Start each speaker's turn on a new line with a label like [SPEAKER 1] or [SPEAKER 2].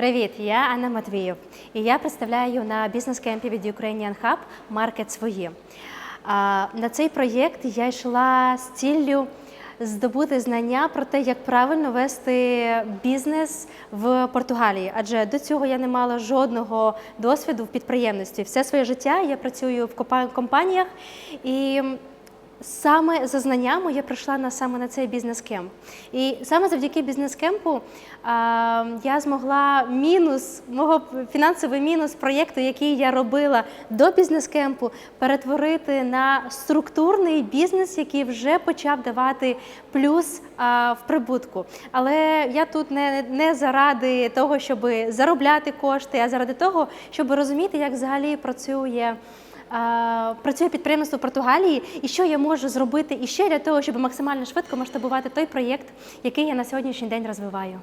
[SPEAKER 1] Привіт, я Анна Матвіїв, і я представляю на бізнес-кемпі від Ukrainian Hub маркет свої. На цей проєкт я йшла з ціллю здобути знання про те, як правильно вести бізнес в Португалії, адже до цього я не мала жодного досвіду в підприємництві. Все своє життя я працюю в компа- компаніях і. Саме за знаннями я прийшла на саме на цей бізнес-кемп. І саме завдяки бізнес-кемпу я змогла мінус мого фінансовий мінус проєкту, який я робила до бізнес-кемпу, перетворити на структурний бізнес, який вже почав давати плюс а, в прибутку. Але я тут не, не заради того, щоб заробляти кошти, а заради того, щоб розуміти, як взагалі працює. А, Працює підприємство в Португалії, і що я можу зробити іще для того, щоб максимально швидко масштабувати той проєкт, який я на сьогоднішній день розвиваю.